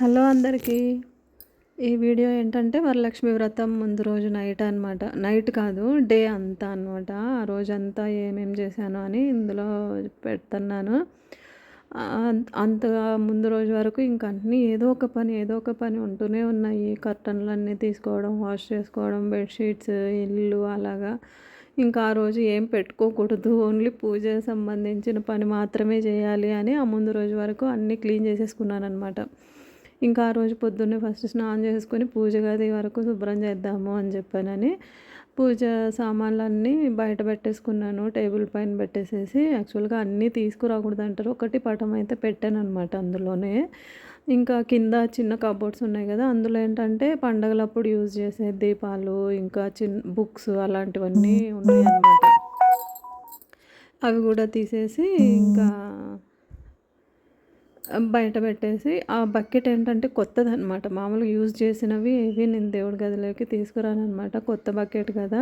Hello అందరికీ. ఈ video ఏంటంటే వరలక్ష్మి వ్రతం ముందు రోజు నైట్ అనమాట నైట్ కాదు డే అంతా అనమాట ఆ రోజంతా ఏమేం చేశాను అని ఇందులో పెడుతున్నాను. అంత ముందు రోజు వరకు ఇంక అన్నీ ఏదో ఒక పని ఏదో ఒక పని ఉంటూనే ఉన్నాయి. కర్టన్లు అన్నీ తీసుకోవడం వాష్ చేసుకోవడం బెడ్షీట్స్ ఇల్లు అలాగా. ఇంకా ఆ రోజు ఏం పెట్టుకోకూడదు. ఓన్లీ పూజ సంబంధించిన పని మాత్రమే చేయాలి అని ఆ ముందు రోజు వరకు అన్నీ క్లీన్ చేసేసుకున్నాను అనమాట ఇంకా ఆ రోజు పొద్దున్నే ఫస్ట్ స్నానం చేసుకొని పూజ గది వరకు శుభ్రం చేద్దాము అని చెప్పానని. పూజ సామాన్లన్నీ బయట పెట్టేసుకున్నాను టేబుల్ పైన పెట్టేసేసి యాక్చువల్గా అన్నీ తీసుకురాకూడదు అంటారు. ఒకటి పటం అయితే పెట్టాను అనమాట అందులోనే. ఇంకా కింద చిన్న కబోర్డ్స్ ఉన్నాయి కదా అందులో ఏంటంటే పండగలప్పుడు యూజ్ చేసే దీపాలు ఇంకా చిన్న బుక్స్ అలాంటివన్నీ ఉన్నాయి అన్నమాట అవి కూడా తీసేసి ఇంకా బయట పెట్టేసి ఆ బకెట్ ఏంటంటే కొత్తది అనమాట మామూలుగా యూజ్ చేసినవి ఏవి నేను దేవుడి గదిలోకి తీసుకురాను అనమాట కొత్త బకెట్ కదా.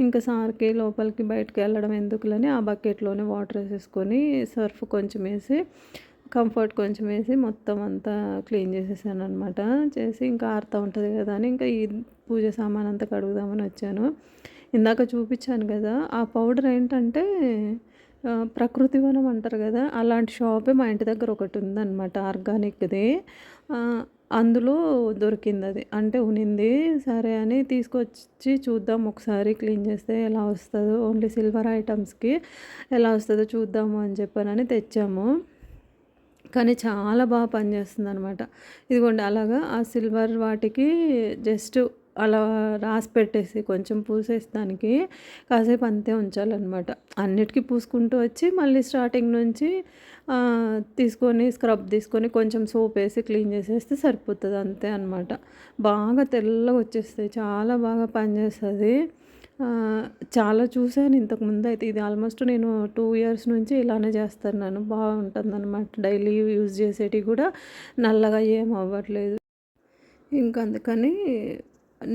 ఇంకా సార్కి లోపలికి బయటకు వెళ్ళడం ఎందుకులని ఆ బకెట్లోనే వాటర్ వేసేసుకొని సర్ఫ్ కొంచెం వేసి కంఫర్ట్ కొంచెం వేసి మొత్తం అంతా క్లీన్ చేసేసాను అనమాట చేసి ఇంకా ఆరుతూ ఉంటుంది కదా అని ఇంకా ఈ పూజ సామాన్ అంతా కడుగుదామని వచ్చాను. ఇందాక చూపించాను కదా ఆ పౌడర్ ఏంటంటే ప్రకృతి వనం అంటారు కదా అలాంటి షాపే మా ఇంటి దగ్గర ఒకటి ఉందన్నమాట ఆర్గానిక్ది అందులో దొరికింది అది అంటే ఉనింది సరే అని తీసుకొచ్చి చూద్దాం ఒకసారి క్లీన్ చేస్తే ఎలా వస్తుందో ఓన్లీ సిల్వర్ ఐటమ్స్కి ఎలా వస్తుందో చూద్దాము అని చెప్పానని తెచ్చాము. కానీ చాలా బాగా పనిచేస్తుంది అనమాట ఇదిగోండి అలాగా ఆ సిల్వర్ వాటికి జస్ట్ అలా రాసి పెట్టేసి కొంచెం పూసేస్తానికి కాసేపు అంతే ఉంచాలన్నమాట. అన్నిటికీ పూసుకుంటూ వచ్చి మళ్ళీ స్టార్టింగ్ నుంచి తీసుకొని స్క్రబ్ తీసుకొని కొంచెం సోప్ వేసి క్లీన్ చేసేస్తే సరిపోతుంది అంతే అనమాట బాగా తెల్లగా వచ్చేస్తాయి చాలా బాగా పనిచేస్తుంది. చాలా చూశాను ఇంతకుముందు అయితే ఇది ఆల్మోస్ట్ నేను టూ ఇయర్స్ నుంచి ఇలానే చేస్తున్నాను. బాగుంటుందన్నమాట. డైలీ యూజ్ చేసేటివి కూడా నల్లగా ఏం అవ్వట్లేదు. ఇంకా అందుకని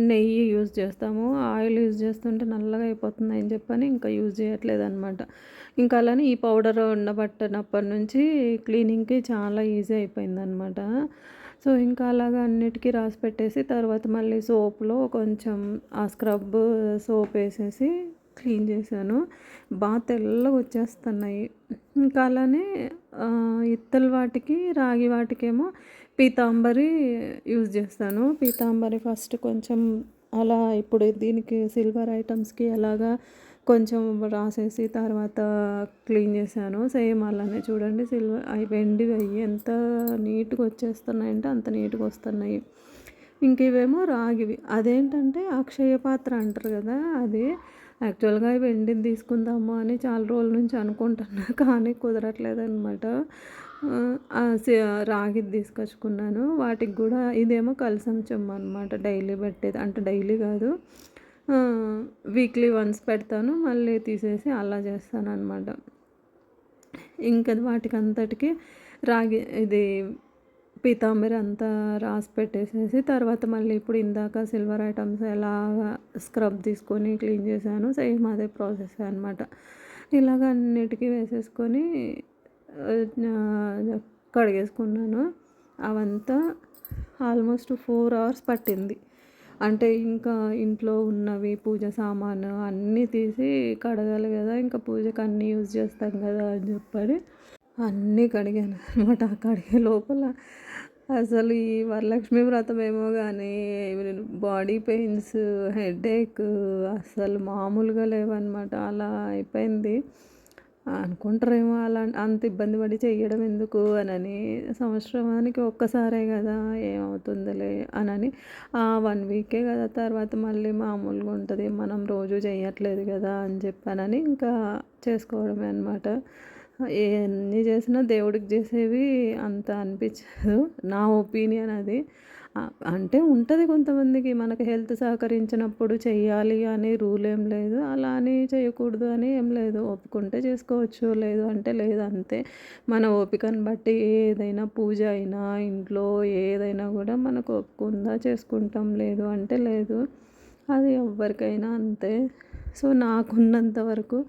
నెయ్యి యూజ్ చేస్తాము ఆయిల్ యూజ్ చేస్తుంటే నల్లగా అయిపోతుంది అని చెప్పని ఇంకా యూజ్ చేయట్లేదు అనమాట ఇంకా అలానే ఈ పౌడర్ ఉండబట్టినప్పటి నుంచి క్లీనింగ్కి చాలా ఈజీ అయిపోయింది అనమాట సో ఇంకా అలాగా అన్నిటికీ రాసి పెట్టేసి తర్వాత మళ్ళీ సోప్లో కొంచెం ఆ స్క్రబ్ సోప్ వేసేసి క్లీన్ చేశాను. బాగా తెల్లగా వచ్చేస్తున్నాయి. ఇంకా అలానే ఇత్తల వాటికి రాగి వాటికేమో పీతాంబరి యూజ్ చేస్తాను. పీతాంబరి ఫస్ట్ కొంచెం అలా ఇప్పుడు దీనికి సిల్వర్ ఐటమ్స్కి అలాగా కొంచెం రాసేసి తర్వాత క్లీన్ చేశాను. సేమ్ అలానే చూడండి సిల్వర్ అవి వెండివి అవి ఎంత నీట్గా వచ్చేస్తున్నాయంటే అంత నీట్గా వస్తున్నాయి. ఇంక ఇవేమో రాగివి. అదేంటంటే అక్షయ పాత్ర అంటారు కదా అది. యాక్చువల్గా వెండిని తీసుకుందాము అని చాలా రోజుల నుంచి అనుకుంటున్నా కానీ కుదరట్లేదు అనమాట రాగి తీసుకొచ్చుకున్నాను. వాటికి కూడా ఇదేమో కలసం చెమ్మ అనమాట డైలీ పెట్టేది. అంటే డైలీ కాదు. వీక్లీ వన్స్ పెడతాను. మళ్ళీ తీసేసి అలా చేస్తాను అనమాట ఇంకా వాటికి అంతటికి రాగి ఇది పీతాంబరి అంతా రాసి పెట్టేసేసి తర్వాత మళ్ళీ ఇప్పుడు ఇందాక సిల్వర్ ఐటమ్స్ ఎలా స్క్రబ్ తీసుకొని క్లీన్ చేశాను. సేమ్ అదే ప్రాసెస్ అనమాట ఇలాగ అన్నిటికీ వేసేసుకొని కడిగేసుకున్నాను. అవంతా ఆల్మోస్ట్ ఫోర్ అవర్స్ పట్టింది. అంటే ఇంకా ఇంట్లో ఉన్నవి పూజ సామాను అన్నీ తీసి కడగాలి కదా ఇంకా పూజకు అన్నీ యూజ్ చేస్తాం కదా అని చెప్పని అన్నీ కడిగాను అనమాట కడిగే లోపల. అసలు ఈ వరలక్ష్మి వ్రతం ఏమో కానీ బాడీ పెయిన్స్ హెడేక్ అసలు మామూలుగా లేవన్నమాట. అలా అయిపోయింది. అనుకుంటారేమో అలా అంత ఇబ్బంది పడి చేయడం ఎందుకు అనని సంవత్సరానికి ఒక్కసారే కదా ఏమవుతుందిలే అనని ఆ వన్ వీకే కదా తర్వాత మళ్ళీ మామూలుగా ఉంటుంది మనం రోజు చేయట్లేదు కదా అని చెప్పానని ఇంకా చేసుకోవడమే అనమాట ఎన్ని చేసినా దేవుడికి చేసేవి అంత అనిపించదు నా ఒపీనియన్ అది. అంటే ఉంటుంది కొంతమందికి మనకి హెల్త్ సహకరించినప్పుడు చేయాలి అని రూల్ ఏం లేదు. అలా అని చేయకూడదు అని ఏం లేదు. ఒప్పుకుంటే చేసుకోవచ్చు. లేదు అంటే లేదు అంతే. మన ఓపికను బట్టి ఏదైనా పూజ అయినా ఇంట్లో ఏదైనా కూడా మనకు ఒప్పుకుందా చేసుకుంటాం. లేదు అంటే లేదు. అది ఎవరికైనా అంతే. సో నాకున్నంత వరకు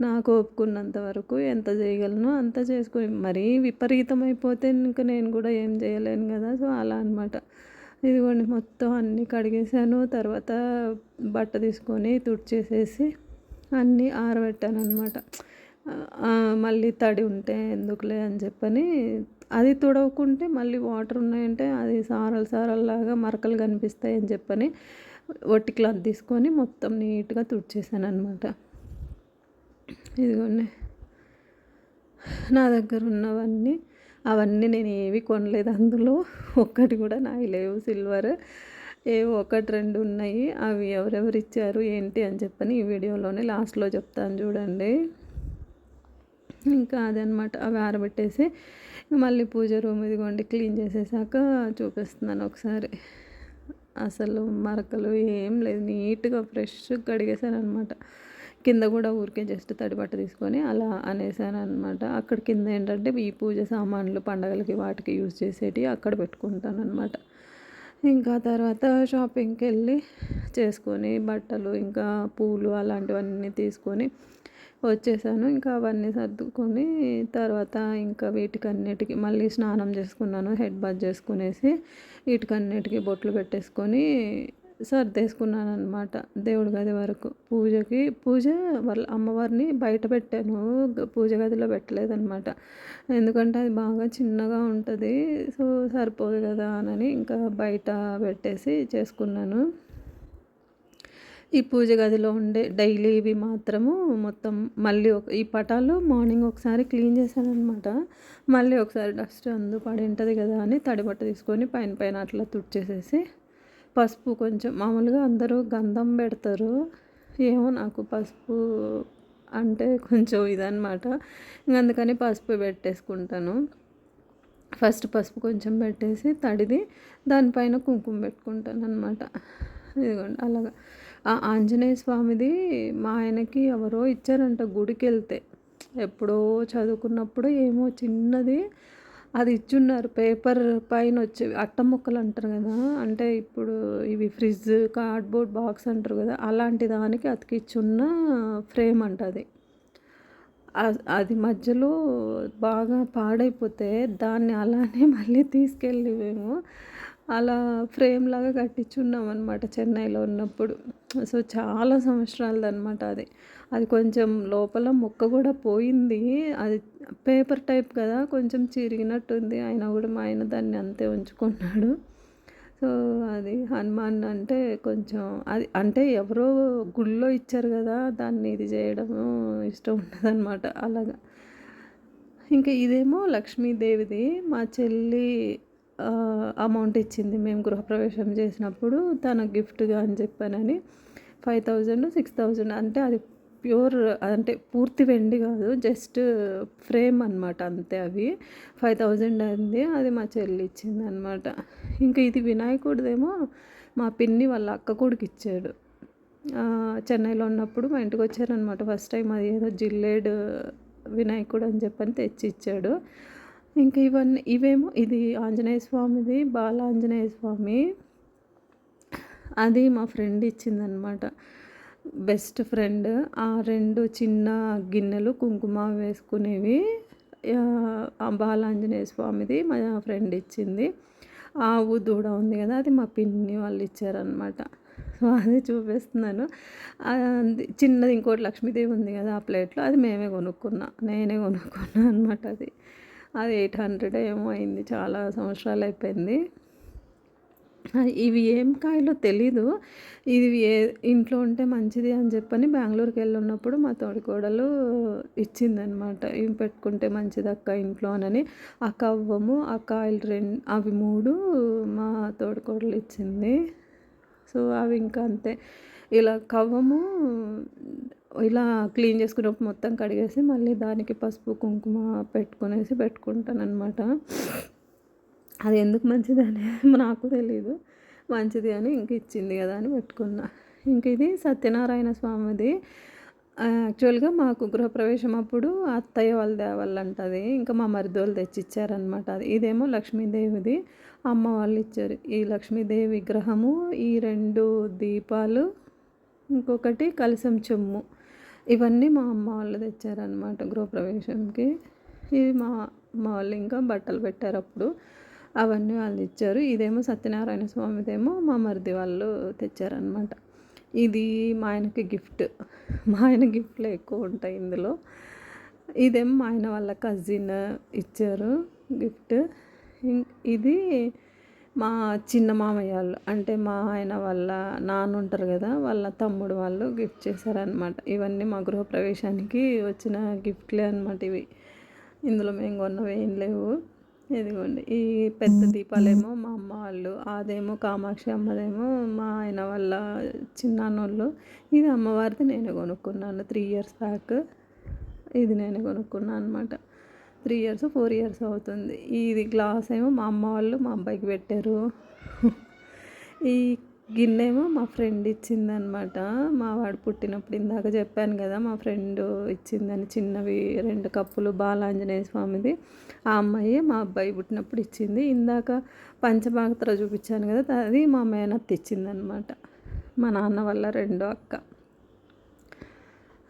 నాకు ఒప్పుకున్నంత వరకు ఎంత చేయగలను అంత చేసుకుని మరీ విపరీతమైపోతే ఇంక నేను కూడా ఏం చేయలేను కదా. సో అలా అనమాట ఇదిగోండి మొత్తం అన్నీ కడిగేసాను తర్వాత బట్ట తీసుకొని తుడిచేసేసి అన్నీ ఆరబెట్టాను అనమాట మళ్ళీ తడి ఉంటే ఎందుకులే అని చెప్పని అది తుడవకుంటే మళ్ళీ వాటర్ ఉన్నాయంటే అది సారలు సారల్లాగా మరకలు కనిపిస్తాయి అని చెప్పని ఒట్టి క్లాత్ తీసుకొని మొత్తం నీట్గా తుడిచేసాను అనమాట ఇదిగోండి. నా దగ్గర ఉన్నవన్నీ అవన్నీ నేను ఏవి కొనలేదు అందులో. ఒక్కటి కూడా నావి లేవు సిల్వర్. ఏవో ఒకటి రెండు ఉన్నాయి. అవి ఎవరెవరు ఇచ్చారు ఏంటి అని చెప్పని ఈ వీడియోలోనే లాస్ట్లో చెప్తాను చూడండి. ఇంకా అదనమాట అవి ఆరబెట్టేసి మళ్ళీ పూజ రూమ్ ఇదిగోండి క్లీన్ చేసేసాక చూపిస్తున్నాను ఒకసారి. అసలు మరకలు ఏం లేదు. నీట్గా ఫ్రెష్ కడిగేసాను అనమాట కింద కూడా ఊరికే జస్ట్ తడిబట్ట తీసుకొని అలా అనేసాను అనమాట అక్కడ కింద ఏంటంటే ఈ పూజ సామాన్లు పండగలకి వాటికి యూజ్ చేసేటి అక్కడ పెట్టుకుంటాను అనమాట ఇంకా తర్వాత షాపింగ్కి వెళ్ళి చేసుకొని బట్టలు ఇంకా పూలు అలాంటివన్నీ తీసుకొని వచ్చేసాను. ఇంకా అవన్నీ సర్దుకొని తర్వాత ఇంకా వీటికన్నిటికీ మళ్ళీ స్నానం చేసుకున్నాను హెడ్ బాత్ చేసుకునేసి వీటికన్నిటికీ బొట్లు పెట్టేసుకొని సర్దేసుకున్నాను అనమాట దేవుడి గది వరకు. పూజకి పూజ వాళ్ళ అమ్మవారిని బయట పెట్టాను. పూజ గదిలో పెట్టలేదనమాట ఎందుకంటే అది బాగా చిన్నగా ఉంటుంది. సో సరిపోదు కదా అని ఇంకా బయట పెట్టేసి చేసుకున్నాను. ఈ పూజ గదిలో ఉండే డైలీ ఇవి మాత్రము మొత్తం మళ్ళీ ఒక ఈ పటాలు మార్నింగ్ ఒకసారి క్లీన్ చేశాను అనమాట మళ్ళీ ఒకసారి డస్ట్ అందు పడి ఉంటుంది కదా అని తడిబట్ట తీసుకొని పైన పైన అట్లా తుడిచేసేసి పసుపు కొంచెం మామూలుగా అందరూ గంధం పెడతారు. ఏమో నాకు పసుపు అంటే కొంచెం ఇదనమాట అందుకని పసుపు పెట్టేసుకుంటాను. ఫస్ట్ పసుపు కొంచెం పెట్టేసి తడిది దానిపైన కుంకుమ పెట్టుకుంటాను అనమాట ఇదిగోండి అలాగా. ఆ ఆంజనేయ స్వామిది మా ఆయనకి ఎవరో ఇచ్చారంట గుడికి వెళ్తే ఎప్పుడో చదువుకున్నప్పుడు ఏమో చిన్నది అది ఇచ్చున్నారు. పేపర్ పైన వచ్చేవి అట్ట ముక్కలు అంటారు కదా. అంటే ఇప్పుడు ఇవి ఫ్రిడ్జ్ కార్డ్బోర్డ్ బాక్స్ అంటారు కదా. అలాంటి దానికి అతికిచ్చున్న ఫ్రేమ్ అంట అది. అది మధ్యలో బాగా పాడైపోతే దాన్ని అలానే మళ్ళీ తీసుకెళ్ళి మేము అలా ఫ్రేమ్ లాగా కట్టించున్నాం అనమాట చెన్నైలో ఉన్నప్పుడు. సో చాలా సంవత్సరాలది అనమాట అది. అది కొంచెం లోపల మొక్క కూడా పోయింది. అది పేపర్ టైప్ కదా కొంచెం చిరిగినట్టుంది. అయినా కూడా మా ఆయన దాన్ని అంతే ఉంచుకున్నాడు. సో అది హనుమాన్ అంటే కొంచెం అది అంటే ఎవరో గుళ్ళో ఇచ్చారు కదా దాన్ని ఇది చేయడము ఇష్టం ఉండదన్నమాట అలాగా. ఇంకా ఇదేమో లక్ష్మీదేవిది. మా చెల్లి అమౌంట్ ఇచ్చింది. మేము గృహప్రవేశం చేసినప్పుడు తన గిఫ్ట్గా అని చెప్పానని ఫైవ్ థౌజండ్ సిక్స్ థౌజండ్ అంటే అది ప్యూర్ అంటే పూర్తి వెండి కాదు జస్ట్ ఫ్రేమ్ అనమాట అంతే అవి. ఫైవ్ థౌజండ్ అయింది అది మా చెల్లి ఇచ్చింది అనమాట ఇంకా ఇది వినాయకుడిదేమో మా పిన్ని వాళ్ళ అక్క కొడుకు ఇచ్చాడు. చెన్నైలో ఉన్నప్పుడు మా ఇంటికి వచ్చారనమాట ఫస్ట్ టైం అది ఏదో జిల్లేడు వినాయకుడు అని చెప్పని తెచ్చి ఇచ్చాడు ఇంకా ఇవన్నీ ఇవేమో ఇది ఆంజనేయ స్వామిది బాల ఆంజనేయ స్వామి. అది మా ఫ్రెండ్ ఇచ్చిందనమాట. Best friend. ఆ రెండు చిన్న గిన్నెలు కుంకుమ వేసుకునేవి. బాలాంజనేయ స్వామిది మా ఫ్రెండ్ ఇచ్చింది. ఆవు దూడ ఉంది కదా అది మా పిన్ని వాళ్ళు ఇచ్చారనమాట. సో అది చూపిస్తున్నాను. చిన్నది ఇంకోటి లక్ష్మీదేవి ఉంది కదా ఆ ప్లేట్లో అది మేమే కొనుక్కున్నా నేనే కొనుక్కున్నా అనమాట అది. అది ఎయిట్ హండ్రెడ్ ఏమో అయింది చాలా సంవత్సరాలు అయిపోయింది. ఇవి ఏం కాయలో తెలీదు. ఇది ఏ ఇంట్లో ఉంటే మంచిది అని చెప్పని బెంగళూరుకి వెళ్ళి ఉన్నప్పుడు మా తోడికోడలు ఇచ్చిందనమాట ఇవి పెట్టుకుంటే మంచిది అక్క ఇంట్లో అని ఆ కవ్వము ఆ కాయలు రెండు అవి మూడు మా తోడికోడలు ఇచ్చింది. సో అవి ఇంకా అంతే. ఇలా కవ్వము ఇలా క్లీన్ చేసుకున్నప్పుడు మొత్తం కడిగేసి మళ్ళీ దానికి పసుపు కుంకుమ పెట్టుకునేసి పెట్టుకుంటాను అనమాట అది ఎందుకు మంచిది అనేది నాకు తెలియదు మంచిది అని ఇంక ఇచ్చింది కదా అని పెట్టుకున్నా. ఇంక ఇది సత్యనారాయణ స్వామిది. యాక్చువల్గా మాకు గృహప్రవేశం అప్పుడు అత్తయ్య వాళ్ళ దేవాళ్ళు అంటది ఇంకా మా మరిదోళ్ళు తెచ్చిచ్చారనమాట అది. ఇదేమో లక్ష్మీదేవిది. అమ్మ వాళ్ళు ఇచ్చారు. ఈ లక్ష్మీదేవి విగ్రహము ఈ రెండు దీపాలు ఇంకొకటి కలసం చెమ్ము. ఇవన్నీ మా అమ్మ వాళ్ళు తెచ్చారనమాట గృహప్రవేశంకి. ఇవి మా అమ్మ వాళ్ళు ఇంకా బట్టలు పెట్టారు అప్పుడు. అవన్నీ వాళ్ళు ఇచ్చారు. ఇదేమో సత్యనారాయణ స్వామిదేమో మా మరిది వాళ్ళు తెచ్చారనమాట ఇది మా ఆయనకి గిఫ్ట్. మా ఆయన గిఫ్ట్లు ఎక్కువ ఉంటాయి ఇందులో. ఇదేమో మా ఆయన వాళ్ళ కజిన్ ఇచ్చారు గిఫ్ట్. ఇది మా చిన్న మామయ్య వాళ్ళు అంటే మా ఆయన వాళ్ళ నాన్న ఉంటారు కదా వాళ్ళ తమ్ముడు వాళ్ళు గిఫ్ట్ చేశారనమాట ఇవన్నీ మా గృహప్రవేశానికి వచ్చిన గిఫ్ట్లే అనమాట ఇవి. ఇందులో మేము కొన్నవి ఏం లేవు. ఇదిగోండి ఈ పెద్ద దీపాలేమో మా అమ్మ వాళ్ళు అదేమో కామాక్షి అమ్మదేమో మా ఆయన వాళ్ళ చిన్నాన్నోళ్ళు. ఇది అమ్మవారిది నేను కొనుక్కున్నాను త్రీ ఇయర్స్ బ్యాక్ ఇది నేను కొనుక్కున్నాను అనమాట త్రీ ఇయర్స్ ఫోర్ ఇయర్స్ అవుతుంది. ఇది గ్లాస్ ఏమో మా అమ్మ వాళ్ళు మా అబ్బాయికి పెట్టారు. ఈ గిన్నె ఏమో మా ఫ్రెండ్ ఇచ్చిందనమాట. మా వాడు పుట్టినప్పుడు ఇందాక చెప్పాను కదా మా ఫ్రెండ్ ఇచ్చిందని చిన్నవి రెండు కప్పులు బాలాంజనేయ స్వామిది. ఆ అమ్మాయి మా అబ్బాయి పుట్టినప్పుడు ఇచ్చింది. ఇందాక పంచభాగత్ర చూపించాను కదా అది మా మేనత్ ఇచ్చిందనమాట. మా నాన్న వల్ల రెండో అక్క.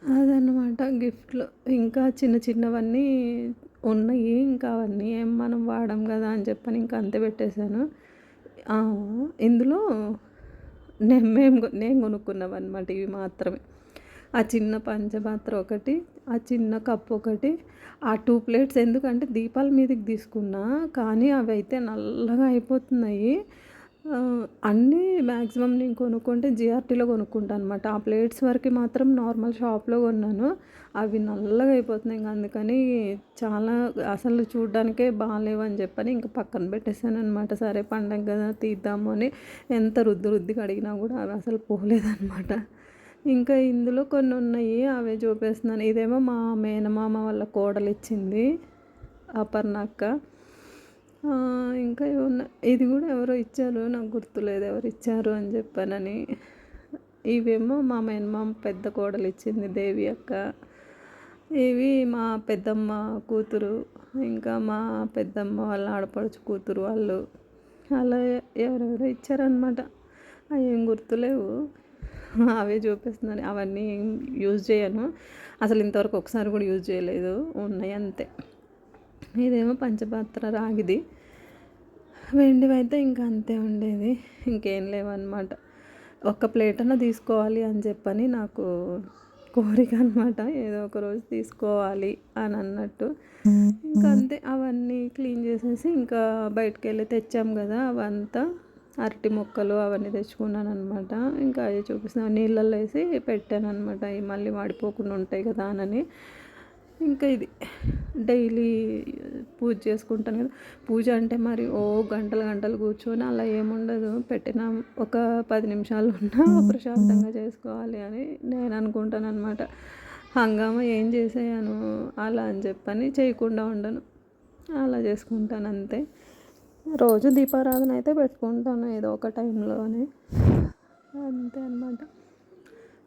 అదనమాట గిఫ్ట్లు. ఇంకా చిన్న చిన్నవన్నీ ఉన్నాయి ఇంకా అవన్నీ ఏం మనం వాడం కదా అని చెప్పని ఇంకా అంతే పెట్టేశాను. ఇందులో నేను మేము నేను కొనుక్కున్నామన్నమాట ఇవి మాత్రమే. ఆ చిన్న పంచపాత్ర ఒకటి ఆ చిన్న కప్ ఒకటి ఆ టూ ప్లేట్స్ ఎందుకంటే దీపాల మీదకి తీసుకున్నా కానీ అవి అయితే నల్లగా అయిపోతున్నాయి. అన్నీ మ్యాక్సిమం నేను కొనుక్కుంటే జిఆర్టీలో కొనుక్కుంటాను అనమాట ఆ ప్లేట్స్ వరకు మాత్రం నార్మల్ షాప్లో కొన్నాను. అవి నల్లగా అయిపోతున్నాయి ఇంకా అందుకని చాలా అసలు చూడడానికే బాగాలేవు అని చెప్పని ఇంకా పక్కన పెట్టేశాను అనమాట సరే పండగ కదా తీద్దాము అని ఎంత రుద్ది రుద్ది కడిగినా కూడా అవి అసలు పోలేదన్నమాట. ఇంకా ఇందులో కొన్ని ఉన్నాయి అవే చూపిస్తున్నాను. ఇదేమో మా మేనమామ వాళ్ళ కోడలు ఇచ్చింది అపర్ణక్క. ఇంకా ఏమన్నా? ఇది కూడా ఎవరో ఇచ్చారు నాకు గుర్తులేదు. ఎవరు ఇచ్చారు అని చెప్పానని. ఇవేమో మా మేనమామ పెద్ద కోడలు ఇచ్చింది దేవి అక్క. ఇవి మా పెద్దమ్మ కూతురు. ఇంకా మా పెద్దమ్మ వాళ్ళ ఆడపడుచు కూతురు వాళ్ళు. అలా ఎవరెవరో ఇచ్చారనమాట అవి ఏం గుర్తులేవు. అవే చూపిస్తున్నాను. అవన్నీ యూజ్ చేయను. అసలు ఇంతవరకు ఒకసారి కూడా యూజ్ చేయలేదు. ఉన్నాయి అంతే. ఇదేమో పంచపాత్ర రాగిది. వెండివి అయితే ఇంకా అంతే ఉండేది. ఇంకేం లేవన్నమాట. ఒక్క ప్లేట్ అన్న తీసుకోవాలి అని చెప్పని నాకు కోరిక అనమాట ఏదో ఒక రోజు తీసుకోవాలి అని అన్నట్టు. ఇంకా అంతే. అవన్నీ క్లీన్ చేసేసి ఇంకా బయటకు వెళ్ళి తెచ్చాం కదా అవంతా. అరటి మొక్కలు అవన్నీ తెచ్చుకున్నాను అనమాట ఇంకా అవి చూపిస్తున్నాను నీళ్ళల్లో వేసి పెట్టాను అనమాట అవి మళ్ళీ వాడిపోకుండా ఉంటాయి కదా అని. ఇంకా ఇది డైలీ పూజ చేసుకుంటాను కదా. పూజ అంటే మరి ఓ గంటలు గంటలు కూర్చొని అలా ఏముండదు. పెట్టిన ఒక పది నిమిషాలు ఉన్నా ప్రశాంతంగా చేసుకోవాలి అని నేను అనుకుంటాను అనమాట హంగామా ఏం చేసేయాను? అలా అని చెప్పని చేయకుండా ఉండను. అలా చేసుకుంటాను అంతే. రోజు దీపారాధన అయితే పెట్టుకుంటాను ఏదో ఒక టైంలోనే. అంతే అనమాట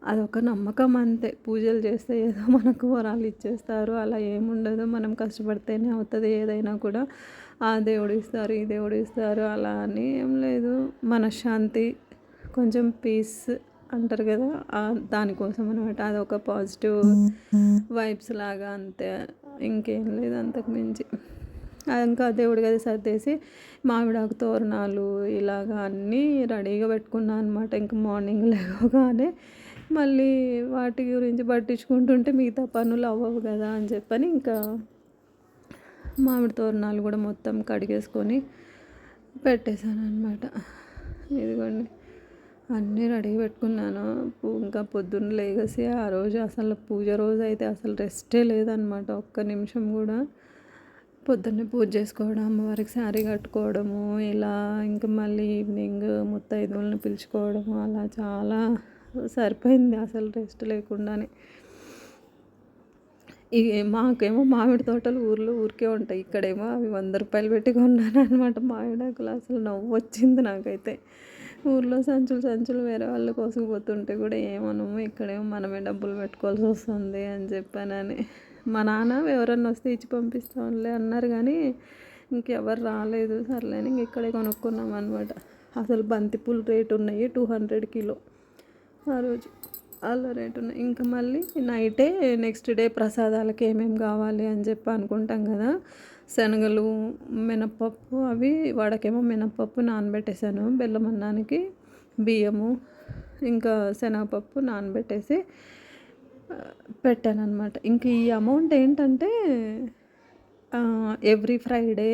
అదొక నమ్మకం అంతే. పూజలు చేస్తే ఏదో మనకు వరాలు ఇచ్చేస్తారు. అలా ఏముండదు. మనం కష్టపడితేనే అవుతుంది ఏదైనా కూడా. ఆ దేవుడు ఇస్తారు ఈ దేవుడు ఇస్తారు. అలా అని ఏం లేదు. మనశ్శాంతి కొంచెం పీస్ అంటారు కదా. దానికోసం అనమాట అదొక పాజిటివ్ వైబ్స్ లాగా అంతే. ఇంకేం లేదు అంతకు మించి. ఇంకా దేవుడి గది సర్దేసి మామిడాకు తోరణాలు ఇలాగా అన్నీ రెడీగా పెట్టుకున్నాను అనమాట ఇంకా మార్నింగ్ లేవగానే మళ్ళీ వాటి గురించి పట్టించుకుంటుంటే మిగతా పనులు అవ్వవు కదా అని చెప్పని ఇంకా మామిడి తోరణాలు కూడా మొత్తం కడిగేసుకొని పెట్టేశాను అనమాట ఇదిగోండి అన్నీ రెడీ పెట్టుకున్నాను. ఇంకా పొద్దున్న లేగసి ఆ రోజు అసలు పూజ రోజు అయితే అసలు రెస్టే లేదనమాట ఒక్క నిమిషం కూడా పొద్దున్నే పూజ చేసుకోవడం అమ్మవారికి శారీ కట్టుకోవడము ఇలా ఇంకా మళ్ళీ ఈవినింగ్ ముత్తైదువులను పిలుచుకోవడము అలా చాలా సరిపోయింది అసలు రెస్ట్ లేకుండానే. ఈ మాకేమో మామిడి తోటలు ఊర్లో ఊరికే ఉంటాయి. ఇక్కడేమో అవి వంద రూపాయలు పెట్టి కొన్నాను అనమాట మామిడాకులు అసలు నవ్వు వచ్చింది నాకైతే. ఊర్లో సంచులు సంచులు వేరే వాళ్ళు కోసుకుపోతుంటే కూడా ఏమనము ఇక్కడేమో మనమే డబ్బులు పెట్టుకోవాల్సి వస్తుంది అని చెప్పానని. మా నాన్న ఎవరన్నా వస్తే ఇచ్చి పంపిస్తాంలే అన్నారు కానీ ఇంకెవరు రాలేదు. సర్లేని ఇంక ఇక్కడే కొనుక్కున్నాం అనమాట అసలు బంతిపూలు రేటు ఉన్నాయి టూ హండ్రెడ్ కిలో. ఆ రోజు. అలా రేట్ ఉన్నాయి ఇంకా మళ్ళీ నైటే నెక్స్ట్ డే ప్రసాదాలకి ఏమేమి కావాలి అని చెప్పి అనుకుంటాం కదా. శనగలు మినప్పప్పు అవి వాడకేమో మినప్పప్పు నానబెట్టేసాను బెల్లం అన్నానికి బియ్యము ఇంకా శనగపప్పు నానబెట్టేసి పెట్టాను అనమాట ఇంక ఈ అమౌంట్ ఏంటంటే ఎవ్రీ ఫ్రైడే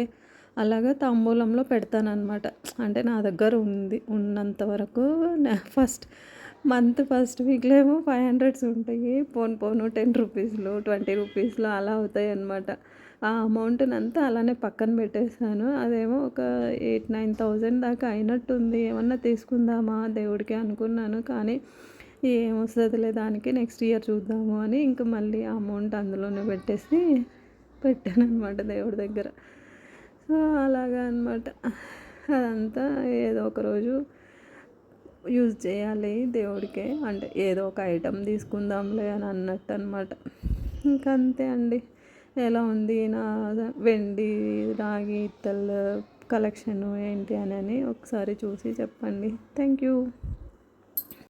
అలాగా తాంబూలంలో పెడతానమాట అంటే నా దగ్గర ఉంది ఉన్నంత వరకు ఫస్ట్ మంత్ ఫస్ట్ వీక్లో ఏమో ఫైవ్ హండ్రెడ్స్ ఉంటాయి. పోను పోను టెన్ రూపీస్లో ట్వంటీ రూపీస్లో అలా అవుతాయి అనమాట ఆ అమౌంట్ని అంతా అలానే పక్కన పెట్టేసాను అదేమో ఒక ఎయిట్ నైన్ థౌజండ్ దాకా అయినట్టుంది. ఏమన్నా తీసుకుందామా దేవుడికి అనుకున్నాను కానీ ఏమొస్తుందిలే దానికి నెక్స్ట్ ఇయర్ చూద్దాము అని ఇంక మళ్ళీ ఆ అమౌంట్ అందులోనే పెట్టేసి పెట్టాను అనమాట దేవుడి దగ్గర. సో అలాగా అనమాట అదంతా ఏదో ఒక రోజు యూజ్ చేయాలి దేవుడికే. అంటే ఏదో ఒక ఐటెం తీసుకుందాంలే అని అన్నట్టు అనమాట ఇంకా అంతే అండి. ఎలా ఉంది నా వెండి రాగి ఇత్తలు కలెక్షన్ ఏంటి అని ఒకసారి చూసి చెప్పండి. Thank you